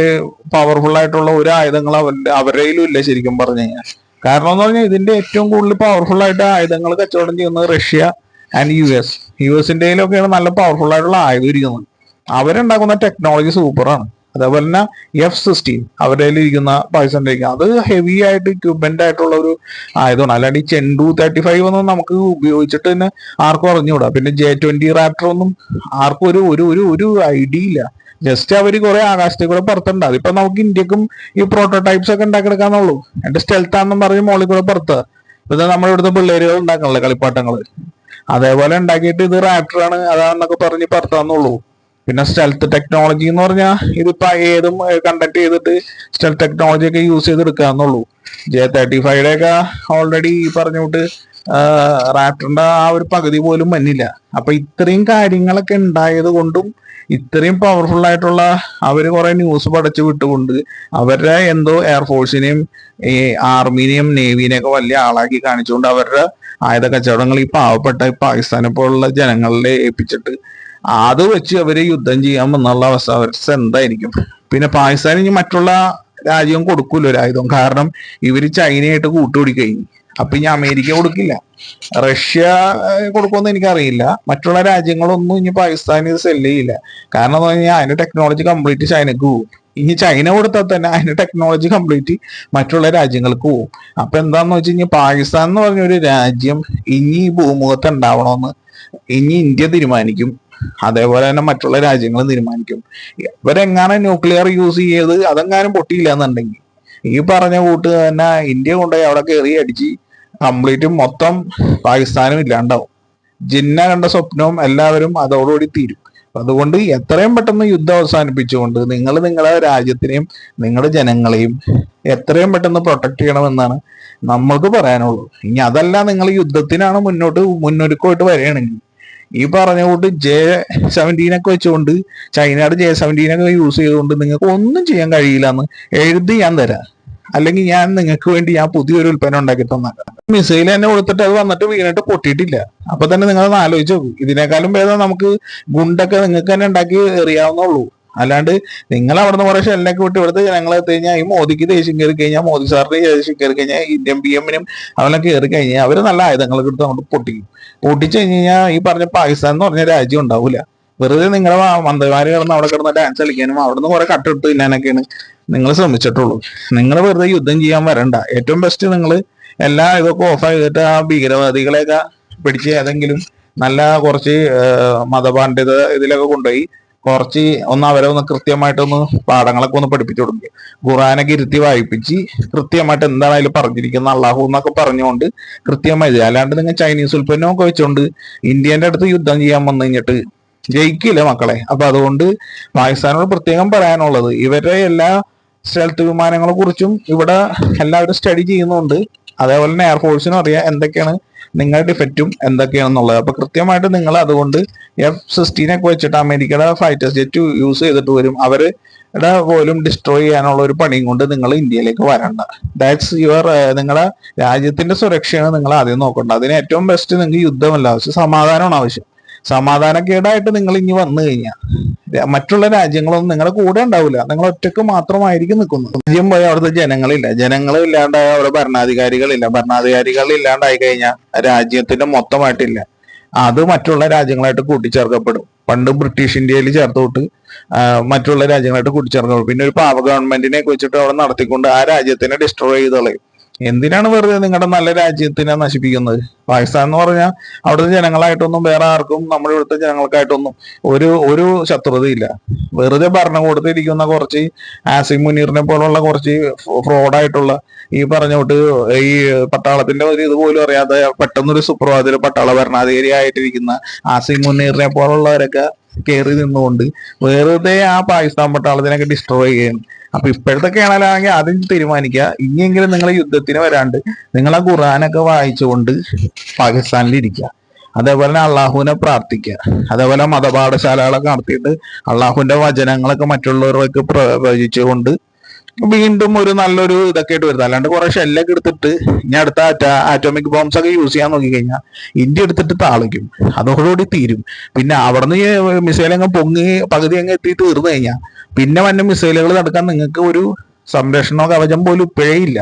പവർഫുൾ ആയിട്ടുള്ള ഒരു ആയുധങ്ങൾ അവരുടെ അവരുടെ കയ്യിലും ഇല്ല ശരിക്കും പറഞ്ഞു കഴിഞ്ഞാൽ കാരണം എന്ന് പറഞ്ഞാൽ ഇതിന്റെ ഏറ്റവും കൂടുതൽ പവർഫുൾ ആയിട്ട് ആയുധങ്ങൾ കച്ചവടം ചെയ്യുന്നത് Russia and U S U എസിന്റെയിലൊക്കെയാണ് നല്ല പവർഫുൾ ആയിട്ടുള്ള ആയുധം ഇരിക്കുന്നത്. അവരുണ്ടാക്കുന്ന ടെക്നോളജി സൂപ്പറാണ് അതേപോലെ തന്നെ എഫ് സിക്സ്റ്റീൻ അവരുടെ ഇരിക്കുന്ന പാകിസ്ഥാനിലേക്ക് അത് ഹെവി ആയിട്ട് ഇക്വിപ്മെന്റ് ആയിട്ടുള്ള ഒരു ആയതുകൊണ്ട് അല്ലാണ്ട് ഈ ചെണ്ടു തേർട്ടി ഫൈവ് ഒന്നും നമുക്ക് ഉപയോഗിച്ചിട്ട് തന്നെ ആർക്കും അറിഞ്ഞുകൂടാ. പിന്നെ ജെ ട്വന്റി റാപ്റ്റർ ഒന്നും ആർക്കും ഒരു ഒരു ഒരു ഒരു ഐഡിയ ഇല്ല. ജസ്റ്റ് അവർ കുറെ ആകാശത്തേക്ക് കൂടെ പുറത്തുണ്ട് അതിപ്പോ നമുക്ക് ഇന്ത്യക്കും ഈ പ്രോട്ടോടൈപ്സ് ഒക്കെ ഉണ്ടാക്കിയെടുക്കാന്നുള്ളൂ. എന്റെ സ്റ്റെൽത്താണെന്നും പറഞ്ഞ് മോളിൽ കൂടെ പുറത്ത് ഇപ്പൊ നമ്മുടെ ഇവിടുത്തെ പിള്ളേരുകൾ ഉണ്ടാക്കണല്ലേ കളിപ്പാട്ടങ്ങൾ? അതേപോലെ ഉണ്ടാക്കിയിട്ട് ഇത് റാപ്റ്ററാണ് അതാണെന്നൊക്കെ പറഞ്ഞ് പുറത്താന്നുള്ളൂ. പിന്നെ സ്റ്റെൽത്ത് ടെക്നോളജി എന്ന് പറഞ്ഞാൽ ഇതിപ്പോ ഏതും കണ്ടക്ട് ചെയ്തിട്ട് സ്റ്റെൽത്ത് ടെക്നോളജി ഒക്കെ യൂസ് ചെയ്ത് എടുക്കാന്നുള്ളൂ ജെ തേർട്ടി ഫൈവ് ഒക്കെ ഓൾറെഡി പറഞ്ഞുകൊണ്ട് റാപ്റ്ററിന്റെ ആ ഒരു പകുതി പോലും വന്നില്ല. അപ്പൊ ഇത്രയും കാര്യങ്ങളൊക്കെ ഉണ്ടായത് കൊണ്ടും ഇത്രയും പവർഫുൾ ആയിട്ടുള്ള അവർ കുറെ ന്യൂസ് പടച്ചു വിട്ടുകൊണ്ട് അവരുടെ എന്തോ എയർഫോഴ്സിനെയും ഈ ആർമീനെയും നേവിനെയൊക്കെ വലിയ ആളാക്കി കാണിച്ചുകൊണ്ട് അവരുടെ ആയുധ കച്ചവടങ്ങൾ ഈ പാവപ്പെട്ട പാകിസ്ഥാനെ പോലുള്ള ജനങ്ങളിലെ ഏൽപ്പിച്ചിട്ട് അത് വെച്ച് അവർ യുദ്ധം ചെയ്യാൻ വന്നുള്ള അവസ്ഥ. അവർക്ക് എന്തായിരിക്കും പിന്നെ പാകിസ്ഥാൻ ഇനി മറ്റുള്ള രാജ്യം കൊടുക്കൂല ഒരു ആയുധം? കാരണം ഇവർ ചൈനയായിട്ട് കൂട്ടുപിടി കഴിഞ്ഞു അപ്പൊ ഇനി അമേരിക്ക കൊടുക്കില്ല. റഷ്യ കൊടുക്കുമെന്ന് എനിക്കറിയില്ല. മറ്റുള്ള രാജ്യങ്ങളൊന്നും ഇനി പാകിസ്ഥാൻ ഇത് സെൽ ചെയ്യില്ല. കാരണം എന്ന് പറഞ്ഞാൽ അതിന്റെ ടെക്നോളജി കംപ്ലീറ്റ് ചൈനക്ക് പോകും ഇനി ചൈന കൊടുത്താൽ തന്നെ അതിന്റെ ടെക്നോളജി കംപ്ലീറ്റ് മറ്റുള്ള രാജ്യങ്ങൾക്ക് പോകും അപ്പൊ എന്താന്ന് വെച്ച് കഴിഞ്ഞാൽ പാകിസ്ഥാൻ എന്ന് പറഞ്ഞ ഒരു രാജ്യം ഇനി ഭൂമുഖത്ത് ഉണ്ടാവണമെന്ന് ഇനി ഇന്ത്യ തീരുമാനിക്കും. അതേപോലെ തന്നെ മറ്റുള്ള രാജ്യങ്ങൾ തീരുമാനിക്കും. ഇവരെങ്ങാനും ന്യൂക്ലിയർ യൂസ് ചെയ്ത് അതെങ്ങാനും പൊട്ടിയില്ല എന്നുണ്ടെങ്കിൽ ഈ പറഞ്ഞ കൂട്ട് തന്നെ ഇന്ത്യ കൊണ്ടുപോയി അവിടെ കയറി അടിച്ച് കംപ്ലീറ്റ് മൊത്തം പാകിസ്ഥാനും ഇല്ലാണ്ടാവും. ജിന്ന കണ്ട സ്വപ്നവും എല്ലാവരും അതോടുകൂടി തീരും. അതുകൊണ്ട് എത്രയും പെട്ടെന്ന് യുദ്ധം അവസാനിപ്പിച്ചുകൊണ്ട് നിങ്ങൾ നിങ്ങളുടെ രാജ്യത്തിനെയും നിങ്ങളുടെ ജനങ്ങളെയും എത്രയും പെട്ടെന്ന് പ്രൊട്ടക്ട് ചെയ്യണമെന്നാണ് നമ്മൾക്ക് പറയാനുള്ളൂ. ഇനി അതല്ല നിങ്ങൾ യുദ്ധത്തിനാണ് മുന്നോട്ട് മുന്നൊരുക്കമായിട്ട് വരികയാണെങ്കിൽ. ഈ പറഞ്ഞ കൂട്ട് ജെ സെവന്റീൻ ഒക്കെ വെച്ചുകൊണ്ട് ചൈനയുടെ ജെ സെവന്റീൻ ഒക്കെ യൂസ് ചെയ്തുകൊണ്ട് നിങ്ങൾക്ക് ഒന്നും ചെയ്യാൻ കഴിയില്ല എന്ന് എഴുതി ഞാൻ തരാം. അല്ലെങ്കിൽ ഞാൻ നിങ്ങൾക്ക് വേണ്ടി ഞാൻ പുതിയൊരു ഉൽപ്പന്നം ഉണ്ടാക്കി മിസൈൽ തന്നെ കൊടുത്തിട്ട് അത് വന്നിട്ട് വീണിട്ട് പൊട്ടിയിട്ടില്ല. അപ്പൊ തന്നെ നിങ്ങൾ ഒന്ന് ആലോചിച്ച് നോക്കൂ. ഇതിനേക്കാളും ഭേദം നമുക്ക് ഗുണ്ടൊക്കെ നിങ്ങൾക്ക് തന്നെ ഉണ്ടാക്കി എറിയാവുന്നുള്ളൂ അല്ലാണ്ട് നിങ്ങൾ അവിടുന്ന് കുറെ ഷെല്ലൊക്കെ വിട്ട് ഇവിടുത്തെ ജനങ്ങൾ എത്തി കഴിഞ്ഞാൽ ഈ മോദിക്ക് ദേഷ്യം കയറി കഴിഞ്ഞാൽ മോദി സാറിന് ദേഷ്യം കയറി കഴിഞ്ഞാൽ ഇന്ത്യൻ പി എമ്മിനും അവനൊക്കെ കയറി കഴിഞ്ഞാൽ അവർ നല്ല ആയുധങ്ങളൊക്കെ എടുത്ത് അങ്ങോട്ട് പൊട്ടിക്കും. പൊട്ടിച്ചു കഴിഞ്ഞ് കഴിഞ്ഞാൽ ഈ പറഞ്ഞ പാകിസ്ഥാൻ എന്ന് പറഞ്ഞ രാജ്യം ഉണ്ടാവില്ല വെറുതെ നിങ്ങളെ മന്ത്രിമാര് കിടന്ന് അവിടെ കിടന്ന് ഡാൻസ് കളിക്കാനും അവിടുന്ന് കുറെ കട്ടിട്ട് തിന്നാനൊക്കെയാണ് നിങ്ങൾ ശ്രമിച്ചിട്ടുള്ളൂ. നിങ്ങൾ വെറുതെ യുദ്ധം ചെയ്യാൻ വരണ്ട. ഏറ്റവും ബെസ്റ്റ് നിങ്ങൾ എല്ലാ ഇതൊക്കെ ഓഫ് ചെയ്തിട്ട് ആ ഭീകരവാദികളെയൊക്കെ പിടിച്ച് ഏതെങ്കിലും നല്ല കുറച്ച് മതപാണ്ഡിത ഇതിലൊക്കെ കൊണ്ടുപോയി കുറച്ച് ഒന്ന് അവരെ ഒന്ന് കൃത്യമായിട്ടൊന്ന് പാഠങ്ങളൊക്കെ ഒന്ന് പഠിപ്പിച്ചു കൊടുക്കുക ഖുറാനൊക്കെ ഇരുത്തി വായിപ്പിച്ച് കൃത്യമായിട്ട് എന്താണ് അതിൽ പറഞ്ഞിരിക്കുന്നത് അള്ളാഹു എന്നൊക്കെ പറഞ്ഞുകൊണ്ട് കൃത്യമായി അല്ലാണ്ട് നിങ്ങൾ ചൈനീസ് ഉൽപ്പന്നമൊക്കെ വെച്ചുകൊണ്ട് ഇന്ത്യന്റെ അടുത്ത് യുദ്ധം ചെയ്യാൻ വന്നു കഴിഞ്ഞിട്ട് ജയിക്കില്ല മക്കളെ. അപ്പൊ അതുകൊണ്ട് പാകിസ്ഥാനോട് പ്രത്യേകം പറയാനുള്ളത് ഇവരുടെ എല്ലാ സ്ഥലത്ത് വിമാനങ്ങളെ കുറിച്ചും ഇവിടെ എല്ലാവരും സ്റ്റഡി ചെയ്യുന്നുണ്ട്. അതേപോലെ തന്നെ എയർഫോഴ്സിനും അറിയാം എന്തൊക്കെയാണ് നിങ്ങളുടെ ഡിഫക്റ്റും എന്തൊക്കെയാണെന്നുള്ളത്. അപ്പൊ കൃത്യമായിട്ട് നിങ്ങൾ അതുകൊണ്ട് എഫ് സിക്സ്റ്റീൻ ഒക്കെ വെച്ചിട്ട് അമേരിക്കയുടെ ഫൈറ്റർ ജെറ്റ് യൂസ് ചെയ്തിട്ട് വരും. അവരുടെ പോലും ഡിസ്ട്രോയ് ചെയ്യാനുള്ള ഒരു പണിയും കൊണ്ട് നിങ്ങൾ ഇന്ത്യയിലേക്ക് വരണ്ട. ദാറ്റ്സ് യുവർ നിങ്ങളുടെ രാജ്യത്തിന്റെ സുരക്ഷയാണ് നിങ്ങൾ ആദ്യം നോക്കേണ്ടത്. അതിന് ഏറ്റവും ബെസ്റ്റ് നിങ്ങൾക്ക് യുദ്ധമല്ല ആവശ്യം സമാധാനമാണ് ആവശ്യം. സമാധാനക്കേടായിട്ട് നിങ്ങൾ ഇനി വന്നു കഴിഞ്ഞാൽ മറ്റുള്ള രാജ്യങ്ങളൊന്നും നിങ്ങളുടെ കൂടെ ഉണ്ടാവില്ല നിങ്ങൾ ഒറ്റയ്ക്ക് മാത്രമായിരിക്കും നിൽക്കുന്നത്. രാജ്യം പോയ അവിടുത്തെ ജനങ്ങളില്ല. ജനങ്ങൾ അവിടെ ഭരണാധികാരികളില്ല. ഭരണാധികാരികൾ ഇല്ലാണ്ടായി കഴിഞ്ഞാൽ രാജ്യത്തിന്റെ മൊത്തമായിട്ടില്ല. അത് മറ്റുള്ള രാജ്യങ്ങളായിട്ട് കൂട്ടിച്ചേർക്കപ്പെടും. പണ്ട് ബ്രിട്ടീഷ് ഇന്ത്യയിൽ ചേർത്തോട്ട് മറ്റുള്ള രാജ്യങ്ങളായിട്ട് കൂട്ടിച്ചേർക്കപ്പെടും. പിന്നെ ഒരു പാവ ഗവൺമെന്റിനെ വെച്ചിട്ട് അവിടെ നടത്തിക്കൊണ്ട് ആ രാജ്യത്തിനെ ഡിസ്ട്രോയ് ചെയ്ത് കളയും. എന്തിനാണ് വെറുതെ നിങ്ങളുടെ നല്ല രാജ്യത്തിനെ നശിപ്പിക്കുന്നത്? പാകിസ്ഥാൻ എന്ന് പറഞ്ഞാൽ അവിടുത്തെ ജനങ്ങളായിട്ടൊന്നും വേറെ ആർക്കും നമ്മുടെ ഇവിടുത്തെ ജനങ്ങൾക്കായിട്ടൊന്നും ഒരു ഒരു ശത്രുതയില്ല വെറുതെ ഭരണകൂടത്തിൽ ഇരിക്കുന്ന കുറച്ച് ആസിം മുനീറിനെ പോലുള്ള കുറച്ച് ഫ്രോഡായിട്ടുള്ള ഈ പറഞ്ഞോട്ട് ഈ പട്ടാളത്തിന്റെ ഒരു ഇത് പോലും അറിയാതെ പെട്ടെന്നൊരു സുപ്രഭാതത്തിൽ പട്ടാള ഭരണാധികാരി ആയിട്ടിരിക്കുന്ന ആസിം മുനീറിനെ പോലുള്ളവരൊക്കെ കയറി നിന്നുകൊണ്ട് വെറുതെ ആ പാകിസ്ഥാൻ പട്ടാളത്തിനൊക്കെ ഡിസ്ട്രോയ് ചെയ്യുന്നു. അപ്പൊ ഇപ്പോഴത്തെ കേണലാണെങ്കിൽ ആദ്യം തീരുമാനിക്കുക. ഇനിയെങ്കിലും നിങ്ങൾ യുദ്ധത്തിന് വരാണ്ട് നിങ്ങൾ ആ ഖുറാനൊക്കെ വായിച്ചുകൊണ്ട് പാകിസ്ഥാനിൽ ഇരിക്കുക. അതേപോലെ തന്നെ അള്ളാഹുവിനെ പ്രാർത്ഥിക്കുക. അതേപോലെ മതപാഠശാലകളൊക്കെ നടത്തിയിട്ട് അള്ളാഹുവിന്റെ വചനങ്ങളൊക്കെ മറ്റുള്ളവർക്ക് പ്രവചിച്ചുകൊണ്ട് വീണ്ടും ഒരു നല്ലൊരു ഇതൊക്കെ ആയിട്ട് വരുന്നത്. അല്ലാണ്ട് കുറെ ഷെല്ലൊക്കെ എടുത്തിട്ട് ഇനി അടുത്ത ആറ്റോമിക് ബോംബ്സ് ഒക്കെ യൂസ് ചെയ്യാൻ നോക്കിക്കഴിഞ്ഞാൽ ഇന്ത്യ എടുത്തിട്ട് താളിക്കും. അതോടുകൂടി തീരും. പിന്നെ അവിടുന്ന് മിസൈൽ അങ്ങ് പൊങ്ങി പകുതി അങ്ങ് എത്തി തീർന്നു കഴിഞ്ഞാൽ പിന്നെ വന്ന മിസൈലുകൾ നടക്കാൻ നിങ്ങൾക്ക് ഒരു സംരക്ഷണ കവചം പോലും ഇപ്പോഴേ ഇല്ല.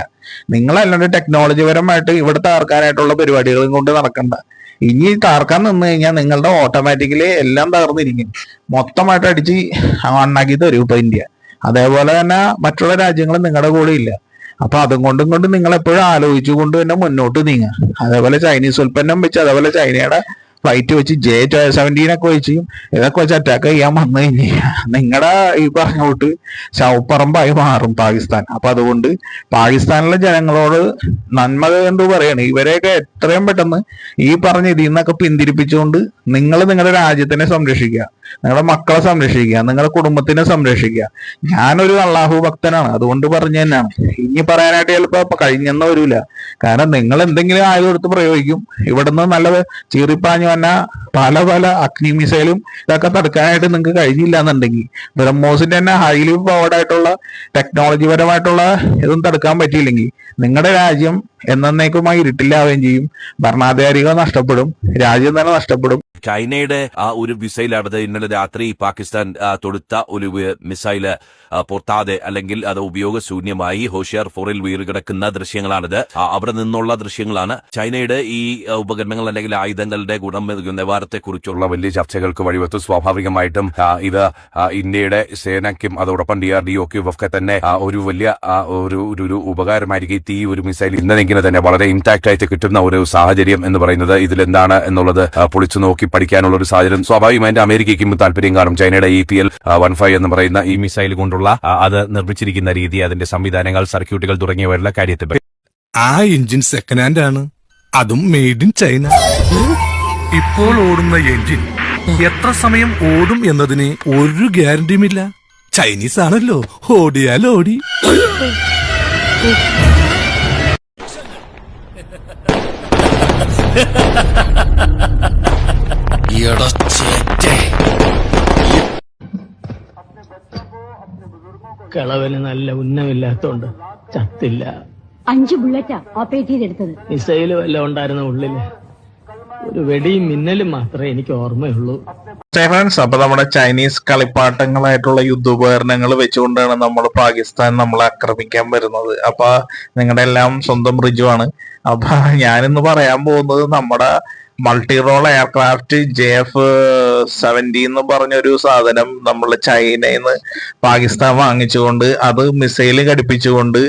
നിങ്ങളല്ലാണ്ട് ടെക്നോളജി പരമായിട്ട് ഇവിടെ തകർക്കാനായിട്ടുള്ള പരിപാടികളും കൊണ്ട് നടക്കണ്ട. ഇനി തകർക്കാൻ നിന്ന് കഴിഞ്ഞാൽ നിങ്ങളുടെ ഓട്ടോമാറ്റിക്കലി എല്ലാം തകർന്നിരിക്കും. മൊത്തമായിട്ട് അടിച്ച് അണ്ണാക്കി തരും ഇപ്പൊ ഇന്ത്യ. അതേപോലെ തന്നെ മറ്റുള്ള രാജ്യങ്ങൾ നിങ്ങളുടെ കൂടെ ഇല്ല. അപ്പൊ അതും കൊണ്ടും കൊണ്ട് നിങ്ങൾ എപ്പോഴും ആലോചിച്ചുകൊണ്ട് തന്നെ മുന്നോട്ട് നീങ്ങുക. അതേപോലെ ചൈനീസ് ഉൽപ്പന്നം വെച്ച് അതേപോലെ ചൈനയുടെ ഫ്ലൈറ്റ് വെച്ച് ജെ സെവന്റീൻ ഒക്കെ വെച്ച് ഇതൊക്കെ വെച്ച് അറ്റാക്ക് ചെയ്യാൻ വന്നു കഴിഞ്ഞാൽ നിങ്ങളുടെ ഈ പറഞ്ഞോട്ട് ശവപ്പറമ്പായി മാറും പാകിസ്ഥാൻ. അപ്പൊ അതുകൊണ്ട് പാകിസ്ഥാനിലെ ജനങ്ങളോട് നന്മ കണ്ട് പറയാണ്. ഇവരെയൊക്കെ എത്രയും പെട്ടെന്ന് ഈ പറഞ്ഞ ഇതിൽ നിന്നൊക്കെ പിന്തിരിപ്പിച്ചുകൊണ്ട് നിങ്ങൾ നിങ്ങളുടെ രാജ്യത്തിനെ സംരക്ഷിക്കുക. നിങ്ങളുടെ മക്കളെ സംരക്ഷിക്കുക നിങ്ങളുടെ കുടുംബത്തിനെ സംരക്ഷിക്കുക. ഞാനൊരു അള്ളാഹു ഭക്തനാണ് അതുകൊണ്ട് പറഞ്ഞു തന്നെയാണ്. ഇനി പറയാനായിട്ട് ചിലപ്പോ കഴിഞ്ഞെന്ന് വരില്ല കാരണം നിങ്ങൾ എന്തെങ്കിലും ആയുധം എടുത്ത് പ്രയോഗിക്കും. ഇവിടുന്ന് നല്ല ചീറിപ്പാഞ്ഞു വന്ന പല പല അഗ്നി മിസൈലും ഇതൊക്കെ തടുക്കാനായിട്ട് നിങ്ങൾക്ക് കഴിഞ്ഞില്ല എന്നുണ്ടെങ്കിൽ ബ്രഹ്മോസിന്റെ തന്നെ ഹൈലി പവർഡായിട്ടുള്ള ടെക്നോളജി പരമായിട്ടുള്ള ഇതും തടുക്കാൻ പറ്റിയില്ലെങ്കിൽ നിങ്ങളുടെ രാജ്യം എന്നേക്കുമായി ഇരുട്ടിലാവുകയും ചെയ്യും. ഭരണാധികാരികൾ നഷ്ടപ്പെടും രാജ്യം തന്നെ നഷ്ടപ്പെടും. ചൈനയുടെ ആ ഒരു മിസൈലാണത് ഇന്നലെ രാത്രി പാകിസ്ഥാൻ തൊടുത്ത ഒരു മിസൈൽ പൊട്ടാതെ അല്ലെങ്കിൽ അത് ഉപയോഗശൂന്യമായി ഹോഷിയാർ ഫോറിൽ വീറുകിടക്കുന്ന ദൃശ്യങ്ങളാണിത്. അവിടെ നിന്നുള്ള ദൃശ്യങ്ങളാണ്. ചൈനയുടെ ഈ ഉപകരണങ്ങൾ അല്ലെങ്കിൽ ആയുധങ്ങളുടെ ഗുണം നിലവാരത്തെക്കുറിച്ചുള്ള വലിയ ചർച്ചകൾക്ക് വഴിവെത്തു. സ്വാഭാവികമായിട്ടും ഇത് ഇന്ത്യയുടെ സേനയ്ക്കും അതോടൊപ്പം ഡി ആർ ഡി ഒക്കും ഒക്കെ തന്നെ ഒരു വലിയ ഒരു ഒരു- ഉപകാരമായിരിക്കും ഈ ഒരു മിസൈൽ ഇന്നെങ്കിലും തന്നെ വളരെ ഇംപാക്ട് ആയിട്ട് കിട്ടുന്ന ഒരു സാഹചര്യം എന്ന് പറയുന്നത് ഇതിലെന്താണ് എന്നുള്ളത് പൊളിച്ചു നോക്കി പഠിക്കാനുള്ള ഒരു സാഹചര്യം. സ്വാഭാവികമായിട്ട് അമേരിക്കയ്ക്കും താല്പര്യം കാണും. ചൈനയുടെ E P L one five എന്ന് പറയുന്ന ഈ മിസൈൽ കൊണ്ടുള്ള അത് നിർമ്മിച്ചിരിക്കുന്ന രീതി അതിന്റെ സംവിധാനങ്ങൾ സർക്യൂട്ടുകൾ തുടങ്ങിയവയുള്ള കാര്യത്തിൽ പറ്റി ആ എഞ്ചിൻ സെക്കൻഡ് ഹാൻഡ് ആണ്. അതും മെയ്ഡ് ഇൻ ചൈന ഇപ്പോൾ ഓടുന്ന എഞ്ചിൻ എത്ര സമയം ഓടും എന്നതിന് ഒരു ഗ്യാരണ്ടിയുമില്ല ചൈനീസ് ആണല്ലോ. ഓടിയാൽ ഓടി. കിളവന് നല്ല ഉന്നമില്ലാത്തോണ്ട് ചത്തില്ല. അഞ്ച് ബുള്ളറ്റാ ഓപ്പറേറ്റ് ചെയ്തെടുത്തത്. മിസൈൽ വല്ല ഉണ്ടായിരുന്ന ഉള്ളിൽ? ഒരു വെടിയും മിന്നലും മാത്രമേ എനിക്ക് ഓർമ്മയുള്ളൂ. ഫ്രണ്ട്സ് അപ്പൊ നമ്മുടെ ചൈനീസ് കളിപ്പാട്ടങ്ങളായിട്ടുള്ള യുദ്ധോപകരണങ്ങൾ വെച്ചുകൊണ്ടാണ് നമ്മൾ പാകിസ്ഥാൻ നമ്മളെ ആക്രമിക്കാൻ വരുന്നത്. അപ്പൊ നിങ്ങളുടെ എല്ലാം സ്വന്തം റിജുവാണ്. അപ്പൊ ഞാനിന്ന് പറയാൻ പോകുന്നത് നമ്മുടെ multi role aircraft J F seventy എന്ന് പറഞ്ഞൊരു സാധനം നമ്മൾ ചൈനയിൽ നിന്ന് പാകിസ്ഥാൻ വാങ്ങിച്ചുകൊണ്ട് അത് മിസൈൽ ഘടിപ്പിച്ചുകൊണ്ട്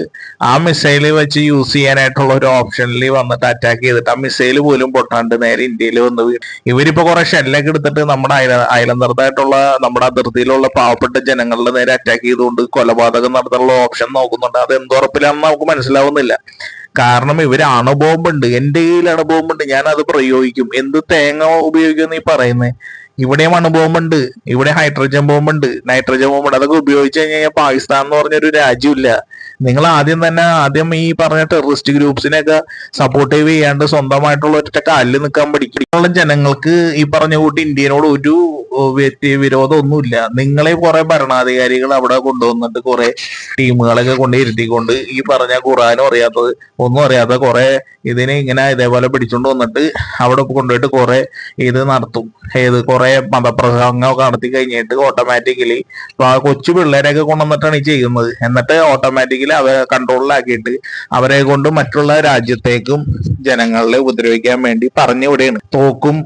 ആ മിസൈൽ വെച്ച് യൂസ് ചെയ്യാനായിട്ടുള്ള ഒരു ഓപ്ഷനിൽ വന്നിട്ട് അറ്റാക്ക് ചെയ്തിട്ട് ആ മിസൈൽ പോലും പൊട്ടാണ്ട് നേരെ ഇന്ത്യയിൽ വന്ന് ഇവരിപ്പോ കുറെ ഷെല്ലൊക്കെ എടുത്തിട്ട് നമ്മുടെ അയല അയലന്തരത്തായിട്ടുള്ള നമ്മുടെ അതിർത്തിയിലുള്ള പാവപ്പെട്ട ജനങ്ങളുടെ നേരെ അറ്റാക്ക് ചെയ്തുകൊണ്ട് കൊലപാതകം നടത്താനുള്ള ഓപ്ഷൻ നോക്കുന്നുണ്ട്. അത് എന്തുറപ്പിലാണെന്ന് നമുക്ക് മനസ്സിലാവുന്നില്ല. കാരണം ഇവർ അണുബോംബുണ്ട്. എന്റെ കയ്യിൽ അണുബോംബുണ്ട്. ഞാൻ അത് പ്രയോഗിക്കും. എന്ത് തേങ്ങ ഉപയോഗിക്കുന്നു ഈ പറയുന്നത് ഇവിടെയും അണുബോംബുണ്ട് ഇവിടെ ഹൈഡ്രജൻ ബോംബുണ്ട് നൈട്രജൻ ബോംബുണ്ട് അതൊക്കെ ഉപയോഗിച്ച് കഴിഞ്ഞാൽ പാകിസ്ഥാൻ എന്ന് പറഞ്ഞൊരു രാജ്യമില്ല നിങ്ങൾ ആദ്യം തന്നെ ആദ്യം ഈ പറഞ്ഞ ടെററിസ്റ്റ് ഗ്രൂപ്പ്സിനെയൊക്കെ സപ്പോർട്ടീവ് ചെയ്യാണ്ട് സ്വന്തമായിട്ടുള്ള ഒറ്റ കാലിൽ നിൽക്കാൻ പഠിക്കും. ജനങ്ങൾക്ക് ഈ പറഞ്ഞ കൂട്ടി ഇന്ത്യനോട് ഒരു വിരോധം ഒന്നുമില്ല നിങ്ങളെ കുറെ ഭരണാധികാരികൾ അവിടെ കൊണ്ടുവന്നിട്ട് കുറെ ടീമുകളൊക്കെ കൊണ്ട് ഇരുത്തിക്കൊണ്ട് ഈ പറഞ്ഞ ഖുറാനും അറിയാത്തത് ഒന്നും അറിയാത്ത കുറെ ഇതിനെ ഇങ്ങനെ ഇതേപോലെ പിടിച്ചോണ്ട് വന്നിട്ട് അവിടെ കൊണ്ടുപോയിട്ട് കുറെ ഇത് നടത്തും. ഏത് കുറെ മതപ്രസംഗമൊക്കെ നടത്തി കഴിഞ്ഞിട്ട് ഓട്ടോമാറ്റിക്കലി കൊച്ചു പിള്ളേരെയൊക്കെ കൊണ്ടുവന്നിട്ടാണ് ഈ ചെയ്യുന്നത്. എന്നിട്ട് ഓട്ടോമാറ്റിക്കലി അവരെ കൺട്രോളിലാക്കിയിട്ട് അവരെ കൊണ്ട് മറ്റുള്ള രാജ്യത്തേക്കും ജനങ്ങളെ ഉപദ്രവിക്കാൻ വേണ്ടി പറഞ്ഞു വിടുകയാണ്. തോക്കും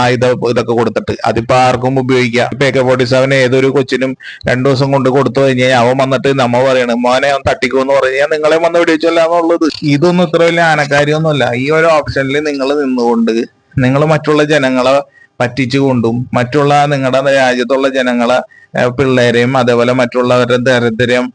ആയുധ ഇതൊക്കെ കൊടുത്തിട്ട്. അതിപ്പോ ആർക്കും ഉപയോഗിക്കാം. ഇപ്പൊ എ ഫോർട്ടി സെവൻ ഏതൊരു കൊച്ചിനും രണ്ടു ദിവസം കൊണ്ട് കൊടുത്തു കഴിഞ്ഞാൽ അവൻ വന്നിട്ട് നമ്മ പറയണം മോനെ അവൻ തട്ടിക്കുമെന്ന് പറഞ്ഞു കഴിഞ്ഞാൽ നിങ്ങളെ വന്ന് വെടിവെച്ചല്ല എന്നുള്ളത്. ഇതൊന്നും ഇത്ര വലിയ ആനക്കാരിയൊന്നുമല്ല. ഈ ഒരു ഓപ്ഷനിൽ നിങ്ങൾ നിന്നുകൊണ്ട് നിങ്ങൾ മറ്റുള്ള ജനങ്ങളെ പറ്റിച്ചുകൊണ്ടും മറ്റുള്ള നിങ്ങളുടെ രാജ്യത്തുള്ള ജനങ്ങളെ പിള്ളേരെയും അതേപോലെ മറ്റുള്ളവരുടെ ദരിദ്രം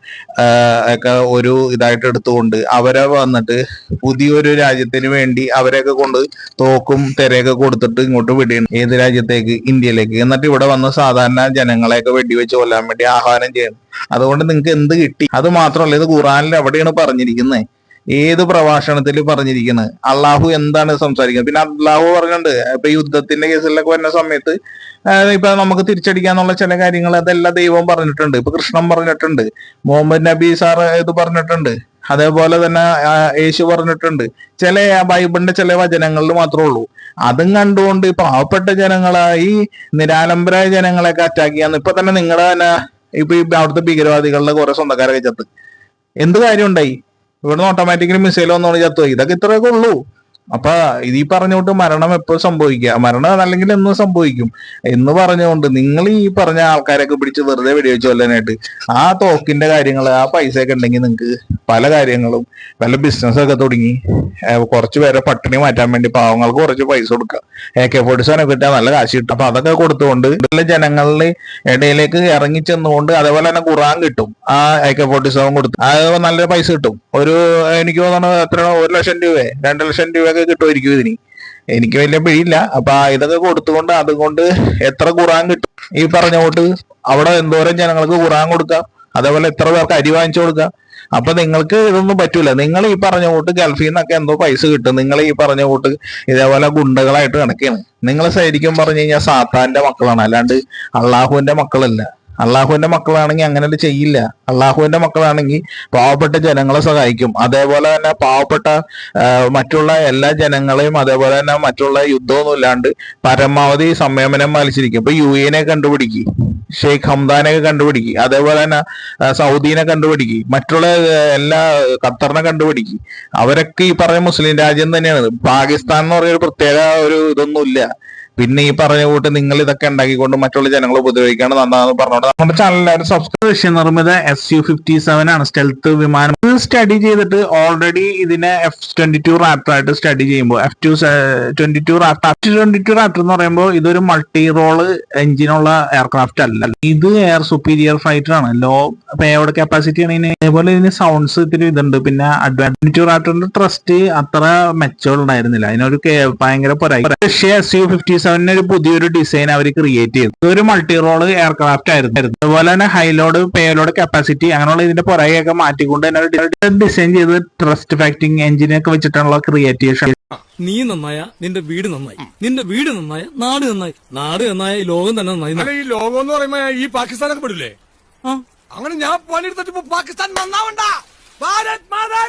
ഒക്കെ ഒരു ഇതായിട്ട് എടുത്തുകൊണ്ട് അവരെ വന്നിട്ട് പുതിയൊരു രാജ്യത്തിന് വേണ്ടി അവരെയൊക്കെ കൊണ്ട് തോക്കും തിരയൊക്കെ കൊടുത്തിട്ട് ഇങ്ങോട്ട് വിടുകയാണ് ഏത് രാജ്യത്തേക്ക്? ഇന്ത്യയിലേക്ക്. എന്നിട്ട് ഇവിടെ വന്ന് സാധാരണ ജനങ്ങളെയൊക്കെ വെടിവെച്ച് കൊല്ലാൻ വേണ്ടി ആഹ്വാനം ചെയ്യണം. അതുകൊണ്ട് നിങ്ങൾക്ക് എന്ത് കിട്ടി? അത് മാത്രമല്ല ഇത് ഖുറാനിൽ എവിടെയാണ് പറഞ്ഞിരിക്കുന്നത് ഏത് പ്രഭാഷണത്തിൽ പറഞ്ഞിരിക്കുന്നത് അള്ളാഹു എന്താണ് സംസാരിക്കുന്നത്? പിന്നെ അള്ളാഹു പറഞ്ഞിട്ടുണ്ട് ഇപ്പൊ യുദ്ധത്തിന്റെ കേസിലൊക്കെ വരുന്ന സമയത്ത് ഇപ്പൊ നമുക്ക് തിരിച്ചടിക്കാന്നുള്ള ചില കാര്യങ്ങൾ അതെല്ലാം ദൈവം പറഞ്ഞിട്ടുണ്ട്. ഇപ്പൊ കൃഷ്ണൻ പറഞ്ഞിട്ടുണ്ട് മുഹമ്മദ് നബി സാർ ഇത് പറഞ്ഞിട്ടുണ്ട് അതേപോലെ തന്നെ യേശു പറഞ്ഞിട്ടുണ്ട്. ചില ബൈബിളിന്റെ ചില വചനങ്ങളിൽ മാത്രമേ ഉള്ളൂ. അതും കണ്ടുകൊണ്ട് പാവപ്പെട്ട ജനങ്ങളെ ഈ നിരാലംബരായ ജനങ്ങളെയൊക്കെ അറ്റാക്ക് ചെയ്യാന്ന് ഇപ്പൊ തന്നെ നിങ്ങളുടെ തന്നെ ഇപ്പൊ അവിടുത്തെ ഭീകരവാദികളുടെ കുറെ സ്വന്തക്കാരൊക്കെ ചത്ത് എന്ത് കാര്യം ഉണ്ടായി ഇവിടുന്ന് ഓട്ടോമാറ്റിക്കലി മിസൈൽ വന്നോണ്ട് ചത്തു ഇതൊക്കെ ഇത്രയൊക്കെ ഉള്ളൂ. അപ്പൊ ഇത് ഈ പറഞ്ഞുകൊണ്ട് മരണം എപ്പോഴും സംഭവിക്കുക. മരണം അല്ലെങ്കിൽ എന്ന് സംഭവിക്കും. എന്ന് പറഞ്ഞുകൊണ്ട് നിങ്ങൾ ഈ പറഞ്ഞ ആൾക്കാരൊക്കെ പിടിച്ച് വെറുതെ വെടിവെച്ച് കൊല്ലാനായിട്ട് ആ തോക്കിന്റെ കാര്യങ്ങൾ ആ പൈസ ഒക്കെ ഉണ്ടെങ്കിൽ നിങ്ങൾക്ക് പല കാര്യങ്ങളും വല്ല ബിസിനസ് ഒക്കെ തുടങ്ങി. കുറച്ച് പേരെ പട്ടിണി മാറ്റാൻ വേണ്ടി പാവങ്ങൾക്ക് കുറച്ച് പൈസ കൊടുക്കുക. എ കെ ഫോർട്ടി സെവൻ കിട്ടാൻ നല്ല കാശ് കിട്ടും. അപ്പൊ അതൊക്കെ കൊടുത്തുകൊണ്ട് ഇതിലെ ജനങ്ങളുടെ ഇടയിലേക്ക് ഇറങ്ങി ചെന്നുകൊണ്ട് അതേപോലെ തന്നെ ഖുറാൻ കിട്ടും. ആ എ കെ ഫോർട്ടി സെവൻ കൊടുത്ത് അത് നല്ല പൈസ കിട്ടും. ഒരു എനിക്ക് തോന്നുന്നു എത്ര ഒരു ലക്ഷം രൂപ രണ്ട് ലക്ഷം രൂപയൊക്കെ കിട്ടുമായിരിക്കും ഇതിന്. എനിക്ക് വലിയ പിഴിയില്ല അപ്പൊ ഇതൊക്കെ കൊടുത്തുകൊണ്ട് അതുകൊണ്ട് എത്ര ഖുറാൻ കിട്ടും? ഈ പറഞ്ഞ കൊണ്ട് അവിടെ എന്തോരം ജനങ്ങൾക്ക് ഖുറാൻ കൊടുക്കാം. അതേപോലെ എത്ര പേർക്ക് അരി വാങ്ങിച്ചു കൊടുക്കാം. അപ്പൊ നിങ്ങൾക്ക് ഇതൊന്നും പറ്റൂല. നിങ്ങൾ ഈ പറഞ്ഞ കൂട്ട് ഗൾഫിൽ നിന്നൊക്കെ എന്തോ പൈസ കിട്ടും. നിങ്ങൾ ഈ പറഞ്ഞ കൂട്ട് ഇതേപോലെ ഗുണ്ടകളായിട്ട് കണക്കാണ് നിങ്ങൾ ശരിക്കും പറഞ്ഞു കഴിഞ്ഞാൽ സാത്താന്റെ മക്കളാണ്. അല്ലാണ്ട് അള്ളാഹുവിന്റെ മക്കളല്ല. അള്ളാഹുവിന്റെ മക്കളാണെങ്കിൽ അങ്ങനെ ചെയ്യില്ല. അള്ളാഹുവിന്റെ മക്കളാണെങ്കിൽ പാവപ്പെട്ട ജനങ്ങളെ സഹായിക്കും. അതേപോലെ തന്നെ പാവപ്പെട്ട മറ്റുള്ള എല്ലാ ജനങ്ങളെയും അതേപോലെ തന്നെ മറ്റുള്ള യുദ്ധമൊന്നും ഇല്ലാണ്ട് പരമാവധി സംയമനം പാലിച്ചിരിക്കും. ഇപ്പൊ യു എനെ കണ്ടുപിടിക്കും. ഷെയ്ഖ് ഹംദാനെ കണ്ടുപിടിക്കും. അതേപോലെ തന്നെ സൗദീനെ കണ്ടുപിടിക്കും. മറ്റുള്ള എല്ലാ ഖത്തറിനെ കണ്ടുപിടിക്കും. അവരൊക്കെ ഈ പറഞ്ഞ മുസ്ലിം രാജ്യം തന്നെയാണ്. പാകിസ്ഥാൻ എന്ന് പറയുന്ന പ്രത്യേക ഒരു ഇതൊന്നും ഇല്ല പിന്നെ ഈ പറഞ്ഞ കൂട്ട് നിങ്ങൾ ഇതൊക്കെ ഉണ്ടാക്കിക്കൊണ്ട് മറ്റുള്ള ജനങ്ങളെ ഉപദ്രവിക്കാണ് നന്നാന്ന് പറഞ്ഞോണ്ട് നമ്മുടെ ചാനലിൽ സബ്സ്ക്രൈബ് നിർമ്മിത എസ് യു ഫിഫ്റ്റി സെവൻ ആണ്. സ്റ്റെൽത്ത് വിമാനം. ഇത് സ്റ്റഡി ചെയ്തിട്ട് ഓൾറെഡി ഇതിനെ എഫ് ട്വന്റി ടു റാപ്റ്റർ ആയിട്ട് സ്റ്റഡി ചെയ്യുമ്പോൾ F two twenty two raptor F twenty two raptor എന്ന് പറയുമ്പോൾ ഇതൊരു മൾട്ടി റോൾ എഞ്ചിനുള്ള എയർക്രാഫ്റ്റ് അല്ല. ഇത് എയർ സുപ്പീരിയർ ഫൈറ്റർ ആണ്. ലോ പേയോട് കപ്പാസിറ്റി ആണ്. ഇതിന് അതേപോലെ ഇതിന് സൗണ്ട്സ് ഇത്തിരി ഇതുണ്ട്. പിന്നെ അഡ്വാൻസ് ടു റാപ്റ്ററിന്റെ ട്രസ്റ്റ് അത്ര മെച്ചോൾ ഉണ്ടായിരുന്നില്ല. അതിനൊരു ഭയങ്കര പൊരായി റഷ്യ എസ് യു ഫിഫ്റ്റി സെവനിന് ഒരു പുതിയൊരു ഡിസൈൻ അവർ ക്രിയേറ്റ് ചെയ്തു. ഇതൊരു മൾട്ടി റോൾ എയർക്രാഫ്റ്റ് ആയിരുന്നു. അതുപോലെ തന്നെ ഹൈലോഡ് പേലോഡ് കപ്പാസിറ്റി അങ്ങനെയുള്ള ഇതിന്റെ പുറകെയൊക്കെ മാറ്റിക്കൊണ്ട് തന്നെ ഒരു ഡിസൈൻ ചെയ്ത് ട്രസ്റ്റ് ഫാക്ടിങ് എഞ്ചിനൊക്കെ വെച്ചിട്ടുള്ള ക്രിയേറ്റീവ് നീ നന്നായ നിന്റെ വീട് നന്നായി. നിന്റെ വീട് നന്നായ നാട് നന്നായി. നാട് നന്നായ ലോകം തന്നെ നന്നായി. ഈ ലോകം എന്ന് പറയുമ്പോ ഈ പാകിസ്ഥാനൊക്കെ പെടില്ലേ? അങ്ങനെ ഞാൻ പണിയെടുത്തിട്ട് പാകിസ്ഥാൻ നന്നാവണ്ട. ഭാരത് മാതാ